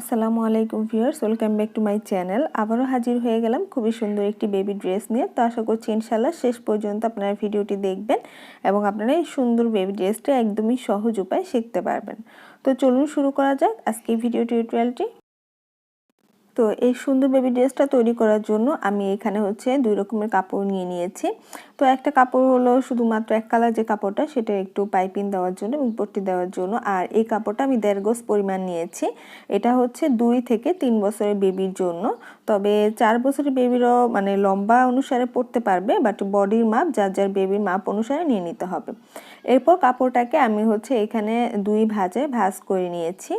আসসালামু আলাইকুম viewers, welcome back to my channel. আবারও হাজির হয়ে গেলাম খুবই সুন্দর একটি বেবি ড্রেস নিয়ে। তো আশা করছি ইনশাল্লাহ শেষ পর্যন্ত আপনারা ভিডিওটি দেখবেন এবং আপনারা এই সুন্দর বেবি ড্রেসটা একদমই সহজ উপায় শিখতে পারবেন। তো চলুন শুরু করা যাক আজকে ভিডিও টিউটোরিয়ালটি। তো এই সুন্দর বেবি ড্রেসটা তৈরি করার জন্য আমি এখানে হচ্ছে দুই রকমের কাপড় নিয়ে নিয়েছি। তো একটা কাপড় হলো শুধুমাত্র এক কালার যে কাপড়টা, সেটা একটু পাইপিং দেওয়ার জন্য এবং পট্টি দেওয়ার জন্য। আর এই কাপড়টা আমি দেড় গোস পরিমাণ নিয়েছি। এটা হচ্ছে দুই থেকে তিন বছরের বেবির জন্য। তবে চার বছরের বেবিরও মানে লম্বা অনুসারে পড়তে পারবে বাট বডির মাপ যার যার বেবির মাপ অনুসারে নিয়ে নিতে হবে। এরপর কাপড়টাকে আমি হচ্ছে এখানে দুই ভাজে ভাজ করে নিয়েছি।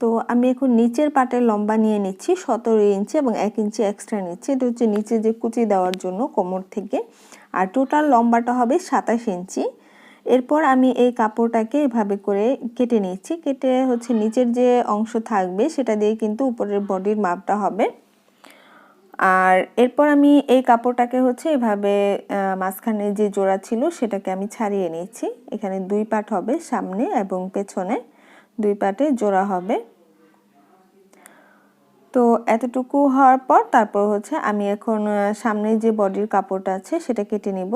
তো আমি এখন নিচের পাটের লম্বা নিয়ে নিচ্ছি সতেরো ইঞ্চি এবং এক ইঞ্চি এক্সট্রা নিচ্ছি। এটা হচ্ছে নিচে যে কুচি দেওয়ার জন্য কোমর থেকে। আর টোটাল লম্বাটা হবে সাতাশ ইঞ্চি। এরপর আমি এই কাপড়টাকে এভাবে করে কেটে নিচ্ছি। কেটে হচ্ছে নিচের যে অংশ থাকবে সেটা দিয়ে কিন্তু উপরের বডির মাপটা হবে। আর এরপর আমি এই কাপড়টাকে হচ্ছে এভাবে মাঝখানে যে জোড়া ছিল সেটাকে আমি ছাড়িয়ে নিয়েছি এখানে দুই পাট হবে সামনে এবং পেছনে। দুই পাটে জোড়া হবে। তো এতটুকু হওয়ার পর তারপর হচ্ছে আমি এখন সামনে যে বডির কাপড়টা আছে সেটা কেটে নিব।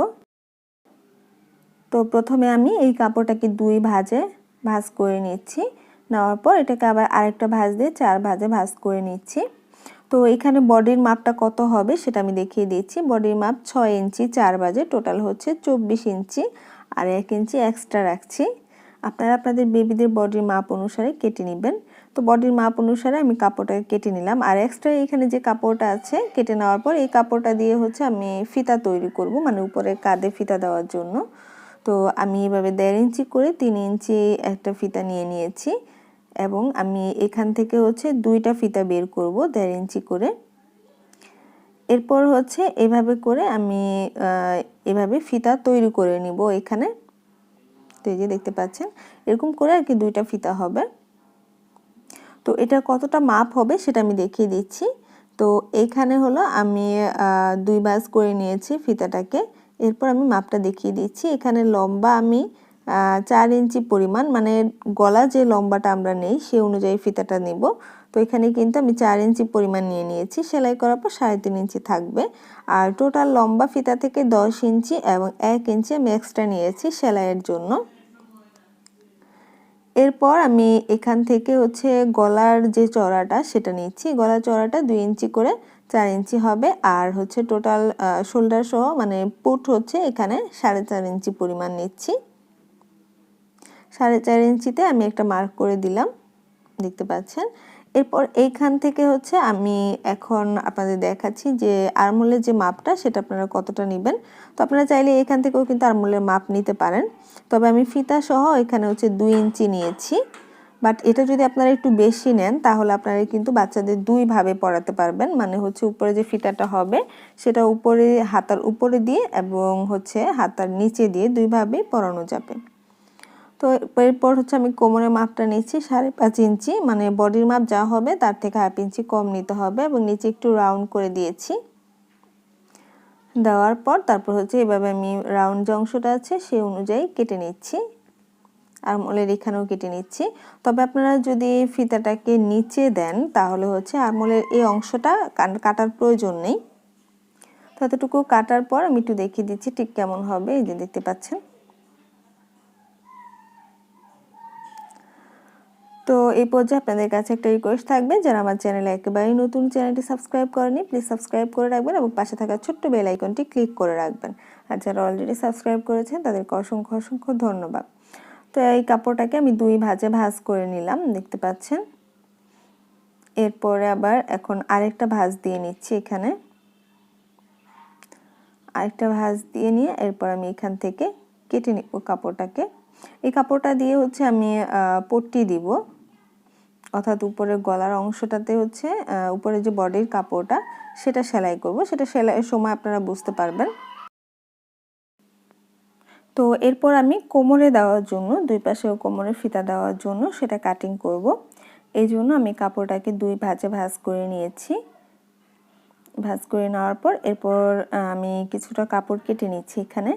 তো প্রথমে আমি এই কাপড়টাকে দুই ভাজে ভাজ করে নিচ্ছি। নেওয়ার পর এটাকে আবার আরেকটা ভাজ দিয়ে চার ভাজে ভাজ করে নিচ্ছি। তো এখানে বডির মাপটা কত হবে সেটা আমি দেখিয়ে দিচ্ছি। বডির মাপ ছয় ইঞ্চি, চার বাজে টোটাল হচ্ছে চব্বিশ ইঞ্চি। আর এক ইঞ্চি এক্সট্রা রাখছি। আপনারা আপনাদের বেবিদের বডির মাপ অনুসারে কেটে নেবেন। তো বডির মাপ অনুসারে আমি কাপড়টাকে কেটে নিলাম। আর এক্সট্রা এখানে যে কাপড়টা আছে, কেটে নেওয়ার পর এই কাপড়টা দিয়ে হচ্ছে আমি ফিতা তৈরি করব মানে উপরে কাঁধে ফিতা দেওয়ার জন্য। তো আমি এভাবে দেড় ইঞ্চি করে তিন ইঞ্চি একটা ফিতা নিয়ে নিয়েছি এবং আমি এখান থেকে হচ্ছে দুইটা ফিতা বের করব দেড় ইঞ্চি করে। এরপর হচ্ছে এভাবে করে আমি এভাবে ফিতা তৈরি করে নিব এখানে। এই যে দেখতে পাচ্ছেন, এরকম করে আর কি দুইটা ফিতা হবে। তো এটা কতটা মাপ হবে সেটা আমি দেখিয়ে দিচ্ছি। তো এখানে হলো আমি দুই বাস করে নিয়েছি ফিতাটাকে। এরপর আমি মাপটা দেখিয়ে দিচ্ছি। এখানে লম্বা আমি চার ইঞ্চি পরিমাণ মানে গলা যে লম্বাটা আমরা নেই সে অনুযায়ী ফিতাটা নিব। তো এখানে কিন্তু আমি চার ইঞ্চি পরিমাণ নিয়ে নিয়েছি। সেলাই করার পর সাড়ে তিন ইঞ্চি থাকবে। আর টোটাল লম্বা ফিতা থেকে দশ ইঞ্চি এবং এক ইঞ্চি আমি এক্সট্রা নিয়েছি সেলাইয়ের জন্য। এরপর আমি এখান থেকে হচ্ছে গলার যে চড়াটা, সেটা নিচ্ছি। গলার চড়াটা দুই ইঞ্চি করে চার ইঞ্চি হবে আর হচ্ছে টোটাল শোল্ডার সহ মানে পুট হচ্ছে এখানে সাড়ে চার ইঞ্চি পরিমাণ নিচ্ছি। সাড়ে চার ইঞ্চিতে আমি একটা মার্ক করে দিলাম, দেখতে পাচ্ছেন? এরপর এইখান থেকে হচ্ছে আমি এখন আপনাদের দেখাচ্ছি যে আরমোলের যে মাপটা, সেটা আপনারা কতটা নেবেন। তো আপনারা চাইলে এখান থেকেও কিন্তু আরমোলের মাপ নিতে পারেন। তবে আমি ফিতা সহ এখানে হচ্ছে দুই ইঞ্চি নিয়েছি। বাট এটা যদি আপনারা একটু বেশি নেন, তাহলে আপনারা কিন্তু বাচ্চাদের দুইভাবে পড়াতে পারবেন। মানে হচ্ছে উপরে যে ফিতাটা হবে, সেটা উপরে, হাতার উপরে দিয়ে এবং হচ্ছে হাতার নিচে দিয়ে দুইভাবেই পরানো যাবে। তো এরপর হচ্ছে আমি কোমরের মাপটা নিচ্ছি সাড়ে পাঁচ ইঞ্চি মানে বডির মাপ যা হবে তার থেকে হাফ ইঞ্চি কম নিতে হবে এবং নিচে একটু রাউন্ড করে দিয়েছি। দেওয়ার পর তারপর হচ্ছে এভাবে আমি রাউন্ড যে অংশটা আছে সেই অনুযায়ী কেটে নিচ্ছি। আর মোলের এখানেও কেটে নিচ্ছি। তবে আপনারা যদি ফিতাটাকে নিচে দেন তাহলে হচ্ছে আরমোলের এই অংশটা কাটার প্রয়োজন নেই। ততটুকু কাটার পর আমি একটু দেখিয়ে দিচ্ছি ঠিক কেমন হবে, এই যে দেখতে পাচ্ছেন। তো এই পর্যায়ে আপনাদের কাছে একটা রিকোয়েস্ট থাকবে যারা আমার চ্যানেলে একেবারেই নতুন চ্যানেলটি সাবস্ক্রাইব করেনি প্লিজ সাবস্ক্রাইব করে রাখবেন এবং পাশে থাকা ছোট্ট বেল আইকনটি ক্লিক করে রাখবেন। আর যারা অলরেডি সাবস্ক্রাইব করেছেন, তাদেরকে অসংখ্য অসংখ্য ধন্যবাদ। তো এই কাপড়টাকে আমি দুই ভাজে ভাজ করে নিলাম, দেখতে পাচ্ছেন? এরপরে আবার এখন আরেকটা ভাজ দিয়ে নিচ্ছি এখানে। আরেকটা ভাজ দিয়ে নিয়ে এরপর আমি এখান থেকে কেটে নিব কাপড়টাকে। এই কাপড়টা দিয়ে হচ্ছে আমি পট্টি দিব। অর্থাৎ উপরের গলার অংশটাতে হচ্ছে উপরে যে বডির কাপড়টা, সেটা সেলাই করব। সেটা সেলাইয়ের সময় আপনারা বুঝতে পারবেন। তো এরপর আমি কোমরে দেওয়ার জন্য, দুই পাশেও কোমরে ফিতা দেওয়ার জন্য সেটা কাটিং করব। এই জন্য আমি কাপড়টাকে দুই ভাজে ভাজ করে নিয়েছি। ভাজ করে নেওয়ার পর এরপর আমি কিছুটা কাপড় কেটে নিচ্ছি এখানে।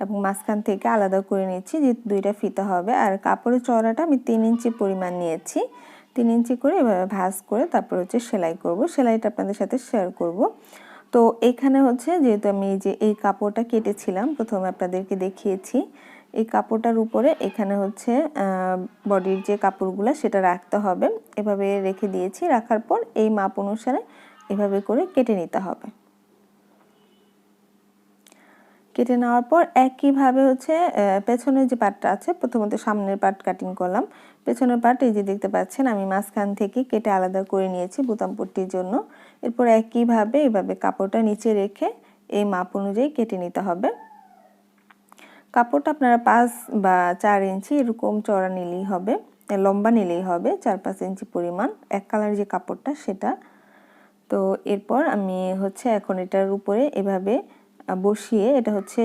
এবং মাঝখান থেকে আলাদা করে নিচ্ছি যে দুইটা ফিতা হবে। আর কাপড়ের চড়াটা আমি তিন ইঞ্চি পরিমাণ নিয়েছি। তিন ইঞ্চি করে এভাবে ভাঁজ করে তারপর হচ্ছে সেলাই করব। সেলাইটা আপনাদের সাথে শেয়ার করব। তো এখানে হচ্ছে যেহেতু আমি যে এই কাপড়টা কেটেছিলাম, প্রথমে আপনাদেরকে দেখিয়েছি। এই কাপড়টার উপরে এখানে হচ্ছে বডির যে কাপড়গুলো সেটা রাখতে হবে। এভাবে রেখে দিয়েছি। রাখার পর এই মাপ অনুসারে এভাবে করে কেটে নিতে হবে। কেটে নেওয়ার পর একইভাবে হচ্ছে পেছনের যে পাটটা আছে, প্রথমত সামনের পাট কাটিং করলাম। পেছনের পাট এই যে দেখতে পাচ্ছেন, আমি মাঝখান থেকে কেটে আলাদা করে নিয়েছি বুতাম পট্টির জন্য। এরপর একইভাবে এভাবে কাপড়টা নিচে রেখে এই মাপ অনুযায়ী কেটে নিতে হবে। কাপড়টা আপনারা পাঁচ বা চার ইঞ্চি এরকম চড়া নিলেই হবে লম্বা নিলেই হবে, চার পাঁচ ইঞ্চি পরিমাণ। এক কালার যে কাপড়টা সেটা। তো এরপর আমি হচ্ছে এখন এটার উপরে এভাবে বসিয়ে এটা হচ্ছে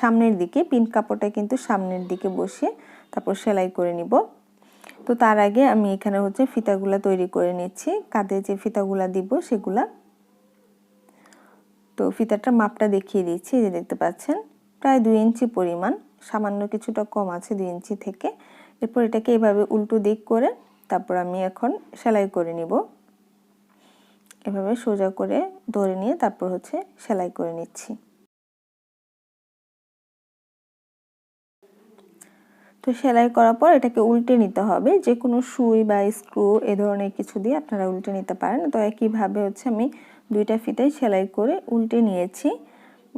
সামনের দিকে, পিন কাপড়টা কিন্তু সামনের দিকে বসিয়ে তারপর সেলাই করে নিব। তো তার আগে আমি এখানে হচ্ছে ফিতাগুলা তৈরি করে নিচ্ছি। কাঁধে যে ফিতাগুলা দিব সেগুলা। তো ফিতাটা মাপটা দেখিয়ে দিচ্ছি যে দেখতে পাচ্ছেন। প্রায় দুই ইঞ্চি পরিমাণ, সামান্য কিছুটা কম আছে দুই ইঞ্চি থেকে। এরপর এটাকে এভাবে উল্টো দিক করে তারপর আমি এখন সেলাই করে নিব। এভাবে সোজা করে ধরে নিয়ে তারপর হচ্ছে সেলাই করে নিচ্ছি। তো সেলাই করার পর এটাকে উল্টে নিতে হবে। যে কোনো সুই বা স্ক্রু এ ধরনের কিছু দিয়ে আপনারা উল্টে নিতে পারেন। তো একইভাবে হচ্ছে আমি দুইটা ফিতাই সেলাই করে উল্টে নিয়েছি।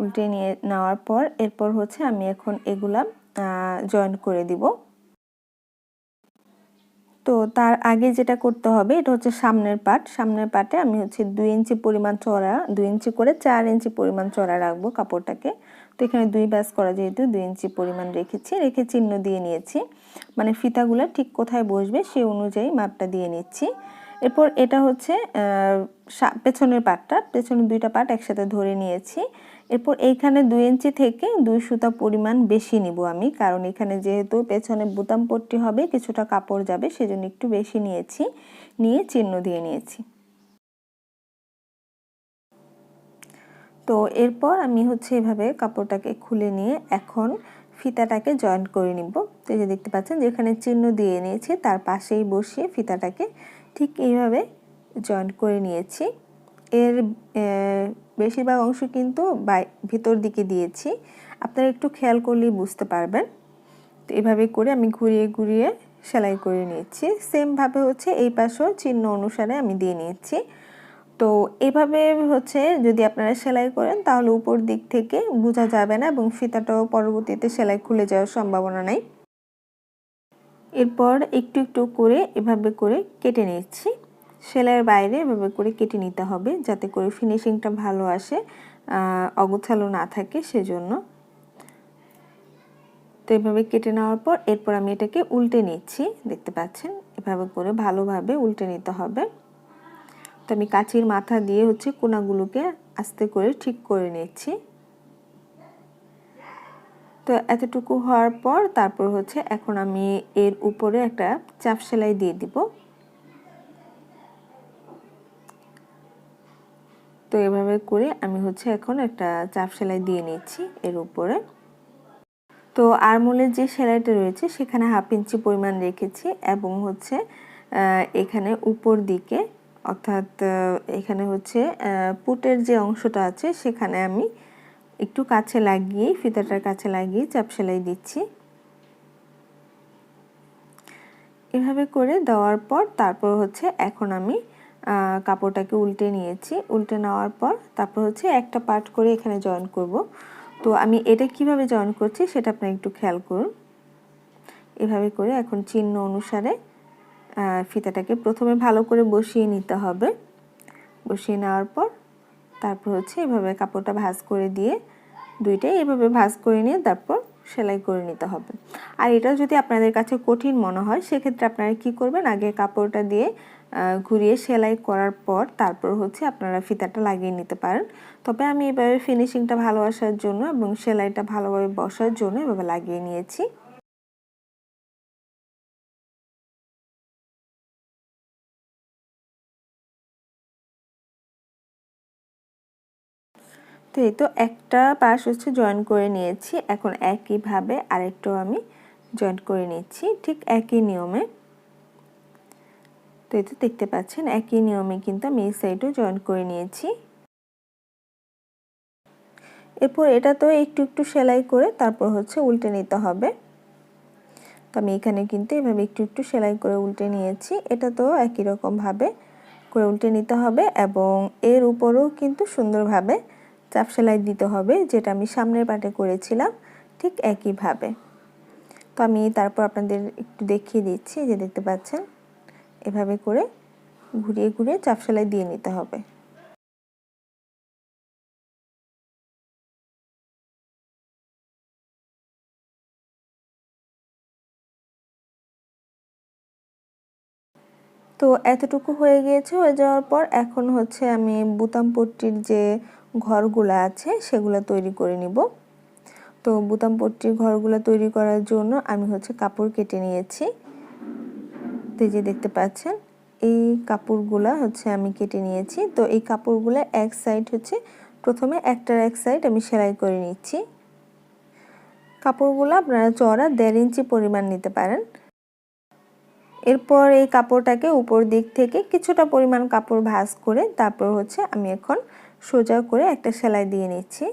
উল্টে নিয়ে নেওয়ার পর এরপর হচ্ছে আমি এখন এগুলা জয়েন করে দিব। তো তার আগে যেটা করতে হবে, এটা হচ্ছে সামনের পাট। সামনের পাটে আমি হচ্ছে দুই ইঞ্চি পরিমাণ চড়া, দুই ইঞ্চি করে চার ইঞ্চি পরিমাণ চড়া রাখব কাপড়টাকে। তো এখানে দুই ব্যাস করা যেহেতু, দুই ইঞ্চি পরিমাণ রেখেছি। রেখে চিহ্ন দিয়ে নিয়েছি। মানে ফিতাগুলো ঠিক কোথায় বসবে সে অনুযায়ী মাপটা দিয়ে নিচ্ছি। এরপর এটা হচ্ছে পেছনের পাটটা। পেছনের দুইটা পাট একসাথে ধরে নিয়েছি। এরপর এইখানে দুই ইঞ্চি থেকে দুই সুতা পরিমাণ বেশি নিব আমি। কারণ এখানে যেহেতু পেছনে বুতাম পট্টি হবে, কিছুটা কাপড় যাবে, সেজন্য একটু বেশি নিয়েছি। নিয়ে চিহ্ন দিয়ে নিয়েছি। তো এরপর আমি হচ্ছে এভাবে কাপড়টাকে খুলে নিয়ে এখন ফিতাটাকে জয়েন্ট করে নিব। তো যে দেখতে পাচ্ছেন যেখানে চিহ্ন দিয়ে নিয়েছি, তার পাশেই বসিয়ে ফিতাটাকে ঠিক এইভাবে জয়েন্ট করে নিয়েছি। এর বেশিরভাগ অংশ কিন্তু ভিতর দিকে দিয়েছি। আপনারা একটু খেয়াল করলেই বুঝতে পারবেন। তো এভাবে করে আমি ঘুরিয়ে ঘুরিয়ে সেলাই করে নিয়েছি। সেমভাবে হচ্ছে এই পাশেও চিহ্ন অনুসারে আমি দিয়ে নিয়েছি। তো এভাবে হচ্ছে যদি আপনারা সেলাই করেন তাহলে উপর দিক থেকে বোঝা যাবে না এবং ফিতাটাও পরবর্তীতে সেলাই খুলে যাওয়ার সম্ভাবনা নাই। এরপর একটু একটু করে এভাবে করে কেটে নিচ্ছি। সেলাইয়ের বাইরে এভাবে করে কেটে নিতে হবে যাতে করে ফিনিশিংটা ভালো আসে অগোছালো না থাকে সেজন্য। তো এভাবে কেটে নেওয়ার পর এরপর আমি এটাকে উল্টে নিচ্ছি, দেখতে পাচ্ছেন? এভাবে করে ভালোভাবে উল্টে নিতে হবে। তো আমি কাচির মাথা দিয়ে হচ্ছে কোনাগুলোকে আস্তে করে ঠিক করে নিচ্ছি। তো এতটুকু হওয়ার পর তারপর হচ্ছে এখন আমি এর উপরে একটা চাপ সেলাই দিয়ে দিব। তো এভাবে করে আমি হচ্ছে এখন একটা চাপ সেলাই দিয়ে নিচ্ছি এর উপরে। তো আরমোলের যে সেলাইটা রয়েছে সেখানে হাফ ইঞ্চি পরিমাণ রেখেছি এবং হচ্ছে এখানে উপর দিকে অর্থাৎ এখানে হচ্ছে পুটের যে অংশটা আছে, সেখানে আমি একটু কাছে লাগিয়ে, ফিতাটার কাছে লাগিয়ে চাপ সেলাই দিচ্ছি। এভাবে করে দেওয়ার পর তারপর হচ্ছে এখন আমি কাপড়টাকে উল্টে নিয়েছি। উল্টে নেওয়ার পর তারপর হচ্ছে একটা পার্ট করে এখানে জয়েন করব। তো আমি এটা কীভাবে জয়েন করছি, সেটা আপনি একটু খেয়াল করুন। এভাবে করে এখন চিহ্ন অনুসারে ফিতাটাকে প্রথমে ভালো করে বসিয়ে নিতে হবে। বসিয়ে নেওয়ার পর তারপর হচ্ছে এভাবে কাপড়টা ভাঁজ করে দিয়ে দুইটাই এভাবে ভাঁজ করে নিয়ে তারপর সেলাই করে নিতে হবে। আর এটা যদি আপনাদের কাছে কঠিন মনে হয়, সেক্ষেত্রে আপনারা কি করবেন? আগে কাপড়টা দিয়ে ঘুরিয়ে সেলাই করার পর তারপর হচ্ছে আপনারা ফিতাটা লাগিয়ে নিতে পারেন। তবে আমি এভাবে ফিনিশিংটা ভালো আসার জন্য এবং সেলাইটা ভালোভাবে বসার জন্য এভাবে লাগিয়ে নিয়েছি। তো এই তো একটা পাশ হচ্ছে জয়েন করে নিয়েছি। এখন একইভাবে আরেকটাও আমি জয়েন করে নিচ্ছি, ঠিক একই নিয়মে। তো এই তো দেখতে পাচ্ছেন, একই নিয়মে কিন্তু আমি এই সাইডও জয়েন করে নিয়েছি। এরপর এটা তো একটু একটু সেলাই করে তারপর হচ্ছে উল্টে নিতে হবে। তো আমি এখানে কিন্তু এভাবে একটু একটু সেলাই করে উল্টে নিয়েছি। এটা তো একই রকমভাবে করে উল্টে নিতে হবে এবং এর উপরেও কিন্তু সুন্দরভাবে চাপ সেলাই দিতে হবে, যেটা আমি সামনের পাটে করেছিলাম, ঠিক একইভাবে। তো আমি তারপর আপনাদের একটু দেখিয়ে দিচ্ছি যে দেখতে পাচ্ছেন, এভাবে করে ঘুরিয়ে ঘুরিয়ে চাপ সেলাই দিয়ে নিতে হবে। তো এতটুকু হয়ে গিয়েছে, হয়ে যাওয়ার পর এখন হচ্ছে আমি বুতাম পট্টির যে ঘরগুলো আছে, সেগুলো তৈরি করে নিব। তো বুতাম পট্টির ঘরগুলো তৈরি করার জন্য আমি হচ্ছে কাপড় কেটে নিয়েছি। তো যে দেখতে পাচ্ছেন, এই কাপড়গুলো হচ্ছে আমি কেটে নিয়েছি। তো এই কাপড়গুলো এক সাইড হচ্ছে, প্রথমে একটার এক সাইড আমি সেলাই করে নিচ্ছি। কাপড়গুলো আপনারা চড়া দেড় ইঞ্চি পরিমাণ নিতে পারেন। এরপর এই কাপড়টাকে উপর দিক থেকে কিছুটা পরিমাণ কাপড় ভাঁজ করে তারপর হচ্ছে আমি এখন সোজা করে একটা সেলাই দিয়ে নিচ্ছি।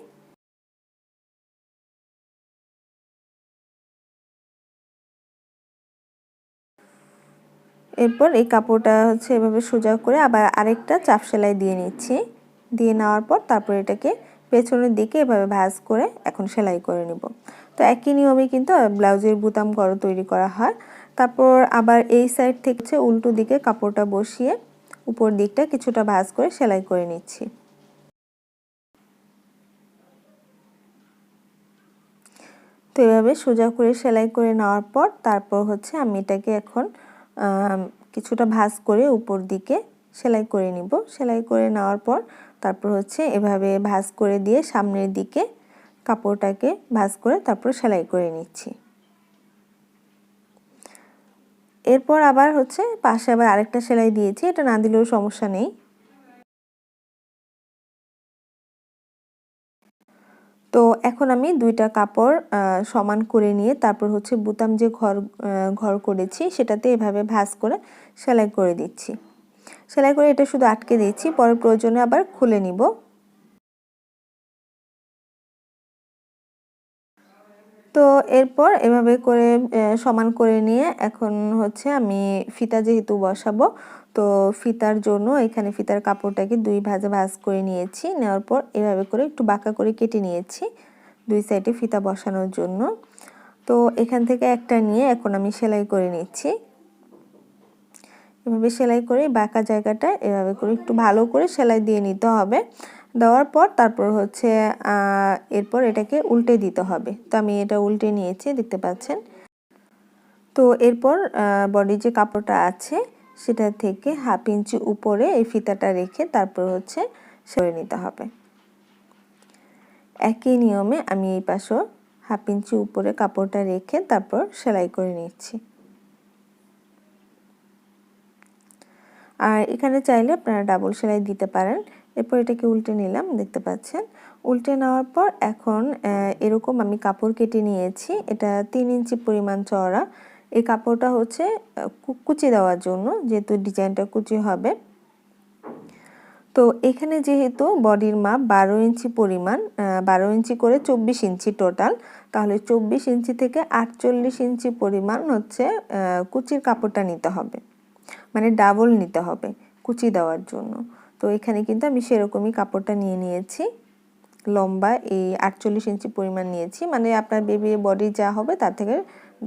এরপর এই কাপড়টা হচ্ছে এভাবে সোজা করে আবার আরেকটা চাপ সেলাই দিয়ে নিচ্ছি। দিয়ে নেওয়ার পর তারপর এটাকে পেছনের দিকে এভাবে ভাঁজ করে এখন সেলাই করে নিব। তো একই নিয়মে কিন্তু ব্লাউজের বুতাম করো তৈরি করা হয়। তারপর আবার এই সাইড থেকে উল্টো দিকে কাপড়টা বসিয়ে উপর দিকটা কিছুটা ভাঁজ করে সেলাই করে নিচ্ছি। তো এভাবে সোজা করে সেলাই করে নেওয়ার পর তারপর হচ্ছে আমি এটাকে এখন কিছুটা ভাঁজ করে উপর দিকে সেলাই করে নিব। সেলাই করে নেওয়ার পর তারপর হচ্ছে এভাবে ভাঁজ করে দিয়ে সামনের দিকে কাপড়টাকে ভাঁজ করে তারপর সেলাই করে নিচ্ছি। এরপর আবার হচ্ছে পাশে আবার আরেকটা সেলাই দিয়েছি, এটা না দিলেও সমস্যা নেই। তো এখন আমি দুইটা কাপড় সমান করে নিয়ে তারপর হচ্ছে বুতাম যে ঘর ঘর করেছি সেটাতে এভাবে ভাঁজ করে সেলাই করে দিচ্ছি। সেলাই করে এটা শুধু আটকে দিচ্ছি পরে প্রয়োজনে আবার খুলে নিব। তো এরপর এভাবে করে সমান করে নিয়ে এখন হচ্ছে আমি ফিতা যেহেতু বসাবো, তো ফিতার জন্য এখানে ফিতার কাপড়টাকে দুই ভাজে ভাজ করে নিয়েছি। নেওয়ার পর এভাবে করে একটু বাঁকা করে কেটে নিয়েছি দুই সাইডে ফিতা বসানোর জন্য। তো এখান থেকে একটা নিয়ে এখন আমি সেলাই করে নিচ্ছি। এভাবে সেলাই করে বাঁকা জায়গাটা এভাবে করে একটু ভালো করে সেলাই দিয়ে নিতে হবে। দেওয়ার পর তারপর হচ্ছে এরপর এটাকে উল্টে দিতে হবে। তো আমি এটা উল্টে নিয়েছি, দেখতে পাচ্ছেন। তো এরপর বডির যে কাপড়টা আছে, সেটা থেকে হাফ ইঞ্চি উপরে এই ফিতাটা রেখে তারপর হচ্ছে সরে নিতে হবে। একই নিয়মে আমি এই পাশও হাফ ইঞ্চি উপরে কাপড়টা রেখে তারপর সেলাই করে নিচ্ছি। আর এখানে চাইলে আপনারা ডাবল সেলাই দিতে পারেন। এরপর এটাকে উল্টে নিলাম, দেখতে পাচ্ছেন। উল্টে নেওয়ার পর এখন এরকম আমি কাপড় কেটে নিয়েছি। এটা তিন ইঞ্চি পরিমাণ চড়া এই কাপড়টা হচ্ছে কুচি দেওয়ার জন্য, যেহেতু ডিজাইনটা কুচি হবে। তো এখানে যেহেতু বডির মাপ বারো ইঞ্চি পরিমাণ বারো ইঞ্চি করে চব্বিশ ইঞ্চি টোটাল, তাহলে চব্বিশ ইঞ্চি থেকে আটচল্লিশ ইঞ্চি পরিমাণ হচ্ছে কুচির কাপড়টা নিতে হবে। মানে ডাবল নিতে হবে কুচি দেওয়ার জন্য। তো এখানে কিন্তু আমি সেরকমই কাপড়টা নিয়ে নিয়েছি। লম্বা এই আটচল্লিশ ইঞ্চি পরিমাণ নিয়েছি। মানে আপনার বেবির বডি যা হবে তার থেকে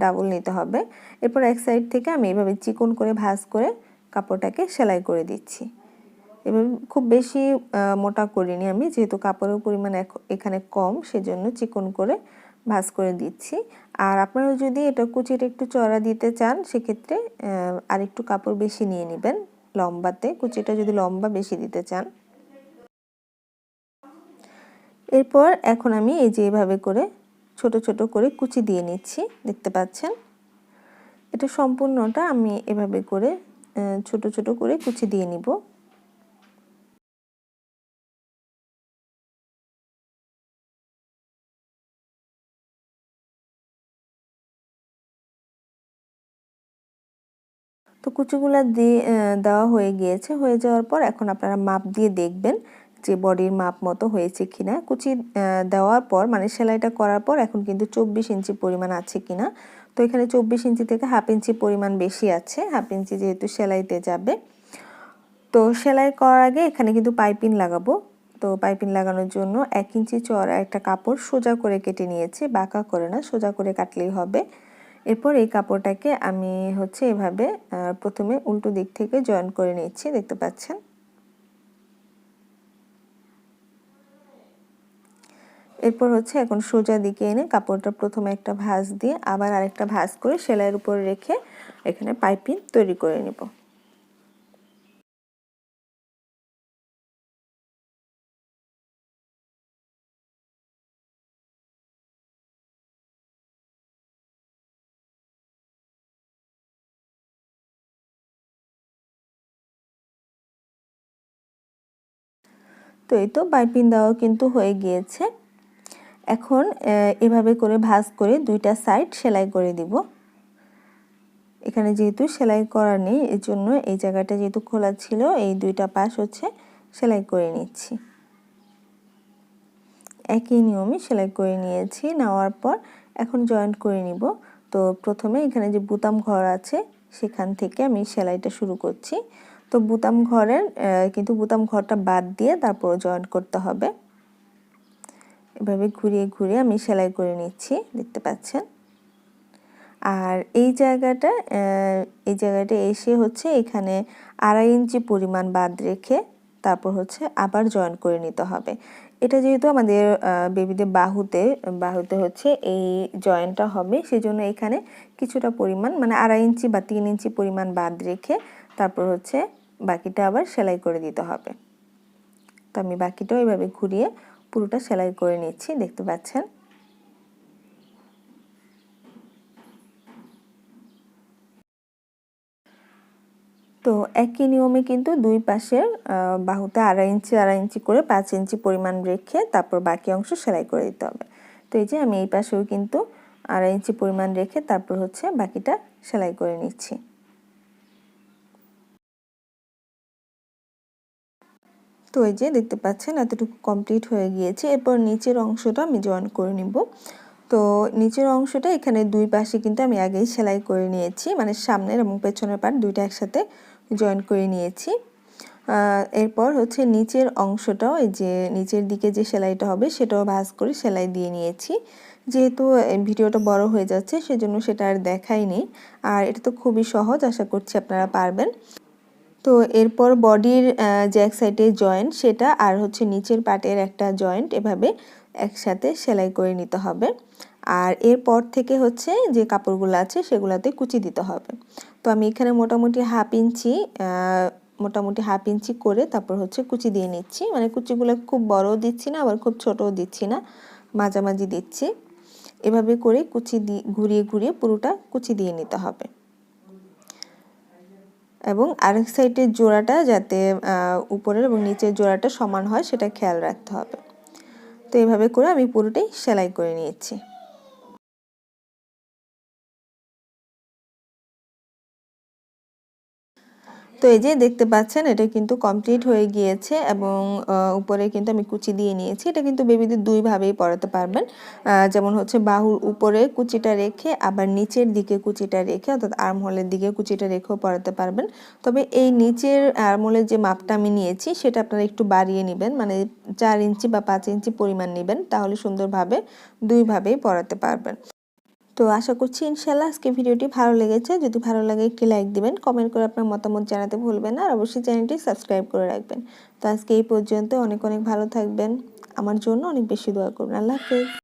ডাবল নিতে হবে। এরপর এক সাইড থেকে আমি এভাবে চিকন করে ভাঁজ করে কাপড়টাকে সেলাই করে দিচ্ছি। এবার খুব বেশি মোটা করিনি আমি। যেহেতু কাপড়ের পরিমাণ এখানে কম, সেজন্য চিকন করে ভাঁজ করে দিচ্ছি। আর আপনারা যদি এটা কুচিটা একটু চড়া দিতে চান, সেক্ষেত্রে আর একটু কাপড় বেশি নিয়ে নেবেন। লম্বাতে, কুচিটা যদি লম্বা বেশি দিতে চান। এরপর এখন আমি এই যে এভাবে করে ছোট ছোট করে কুচি দিয়ে নিচ্ছি, দেখতে পাচ্ছেন? এটা সম্পূর্ণটা আমি এভাবে করে ছোট ছোট করে কুচি দিয়ে নিব। তো কুচিগুলো দিয়ে দেওয়া হয়ে গিয়েছে। হয়ে যাওয়ার পর এখন আপনারা মাপ দিয়ে দেখবেন যে বডির মাপ মতো হয়েছে কিনা। কুচি দেওয়ার পর মানে সেলাইটা করার পর এখন কিন্তু চব্বিশ ইঞ্চি পরিমাণ আছে কিনা। তো এখানে চব্বিশ ইঞ্চি থেকে হাফ ইঞ্চি পরিমাণ বেশি আছে। হাফ ইঞ্চি যেহেতু সেলাইতে যাবে। তো সেলাই করার আগে এখানে কিন্তু পাইপিং লাগাবো। তো পাইপিং লাগানোর জন্য এক ইঞ্চি চড়া একটা কাপড় সোজা করে কেটে নিয়েছি। বাঁকা করে না, সোজা করে কাটলেই হবে। এরপর এই কাপড়টাকে আমি হচ্ছে এভাবে প্রথমে উল্টো দিক থেকে জয়েন করে নিচ্ছি, দেখতে পাচ্ছেন? এরপর হচ্ছে এখন সোজা দিকে এনে কাপড়টা প্রথমে একটা ভাঁজ দিয়ে আবার আরেকটা ভাঁজ করে সেলাইয়ের উপর রেখে এখানে পাইপিং তৈরি করে নেব। তো এই তো পাইপিং দেওয়া কিন্তু হয়ে গিয়েছে। এখন এভাবে করে ভাঁজ করে দুইটা সাইড সেলাই করে দিব। এখানে যেহেতু সেলাই করা নেই এর জন্য এই জায়গাটা যেহেতু খোলা ছিল, এই দুইটা পাশ হচ্ছে সেলাই করে নিচ্ছি। একই নিয়মে সেলাই করে নিয়েছি, নেওয়ার পর এখন জয়েন্ট করে নিব। তো প্রথমে এখানে যে বুতাম ঘর আছে, সেখান থেকে আমি সেলাইটা শুরু করছি। তো বুতাম ঘরের কিন্তু বুতাম ঘরটা বাদ দিয়ে তারপর জয়েন্ট করতে হবে। এভাবে ঘুরিয়ে ঘুরিয়ে আমি সেলাই করে নিচ্ছি, দেখতে পাচ্ছেন। আর এই জায়গাটা এই জায়গাটা এসে হচ্ছে এখানে আড়াই ইঞ্চি পরিমাণ বাদ রেখে তারপর হচ্ছে আবার জয়েন করে নিতে হবে। এটা যেহেতু আমাদের বেবিদের বাহুতে বাহুতে হচ্ছে এই জয়েন্টটা হবে, সেজন্য এখানে কিছুটা পরিমাণ মানে আড়াই ইঞ্চি বা তিন ইঞ্চি পরিমাণ বাদ রেখে তারপর হচ্ছে বাকিটা আবার সেলাই করে দিতে হবে। তো আমি বাকিটাও এভাবে ঘুরিয়ে পুরোটা সেলাই করে নিচ্ছি, দেখতে পাচ্ছেন? তো একই নিয়মে কিন্তু দুই পাশের বাহুতে আড়াই ইঞ্চি আড়াই ইঞ্চি করে পাঁচ ইঞ্চি পরিমাণ রেখে তারপর বাকি অংশ সেলাই করে দিতে হবে। তো এই যে আমি এই পাশেও কিন্তু আড়াই ইঞ্চি পরিমাণ রেখে তারপর হচ্ছে বাকিটা সেলাই করে নিচ্ছি। তো এই যে দেখতে পাচ্ছেন এতটুকু কমপ্লিট হয়ে গিয়েছে। এরপর নিচের অংশটা আমি জয়েন করে নিব। তো নিচের অংশটা এখানে দুই পাশে কিন্তু আমি আগেই সেলাই করে নিয়েছি মানে সামনের এবং পেছনের পার্ট দুইটা একসাথে জয়েন করে নিয়েছি। এরপর হচ্ছে নিচের অংশটাও, এই যে নিচের দিকে যে সেলাইটা হবে সেটাও ভাজ করে সেলাই দিয়ে নিয়েছি। যেহেতু ভিডিওটা বড় হয়ে যাচ্ছে, সেজন্য সেটা আর দেখাইনি। আর এটা তো খুবই সহজ, আশা করছি আপনারা পারবেন। তো এরপর বডির যে এক সাইডে জয়েন্ট, সেটা আর হচ্ছে নিচের পাটের একটা জয়েন্ট এভাবে একসাথে সেলাই করে নিতে হবে। আর এরপর থেকে হচ্ছে যে কাপড়গুলো আছে সেগুলোতে কুচি দিতে হবে। তো আমি এখানে মোটামুটি হাফ ইঞ্চি মোটামুটি হাফ ইঞ্চি করে তারপর হচ্ছে কুচি দিয়ে নিচ্ছি। মানে কুচিগুলো খুব বড়ও দিচ্ছি না, আবার খুব ছোটও দিচ্ছি না, মাঝামাঝি দিচ্ছি। এভাবে করে কুচি দিয়ে ঘুরিয়ে ঘুরিয়ে পুরোটা কুচি দিয়ে নিতে হবে। এবং আরেক সাইডের জোড়াটা যাতে উপরের এবং নিচের জোড়াটা সমান হয়, সেটা খেয়াল রাখতে হবে। তো এভাবে করে আমি পুরোটাই সেলাই করে নিয়েছি। তো এই যে দেখতে পাচ্ছেন, এটা কিন্তু কমপ্লিট হয়ে গিয়েছে এবং উপরে কিন্তু আমি কুচি দিয়ে নিয়েছি। এটা কিন্তু বেবিদের দুইভাবেই পরাতে পারবেন। যেমন হচ্ছে বাহুর উপরে কুচিটা রেখে আবার নিচের দিকে কুচিটা রেখে অর্থাৎ আর্মহোলের দিকে কুচিটা রেখেও পরাতে পারবেন। তবে এই নিচের আর্মহোলের যে মাপটা আমি নিয়েছি, সেটা আপনারা একটু বাড়িয়ে নেবেন। মানে চার ইঞ্চি বা পাঁচ ইঞ্চি পরিমাণ নেবেন, তাহলে সুন্দরভাবে দুইভাবেই পরাতে পারবেন। তো আশা করছি ইনশাল্লাহ আজকে ভিডিওটি ভালো লেগেছে। যদি ভালো লাগে একটি লাইক দিবেন কমেন্ট করে আপনার মতামত জানাতে ভুলবেন আর অবশ্যই চ্যানেলটি সাবস্ক্রাইব করে রাখবেন। তো আজকে এই পর্যন্ত, অনেক অনেক ভালো থাকবেন। আমার জন্য অনেক বেশি দোয়া করবেন। আল্লাহ হাফেজ।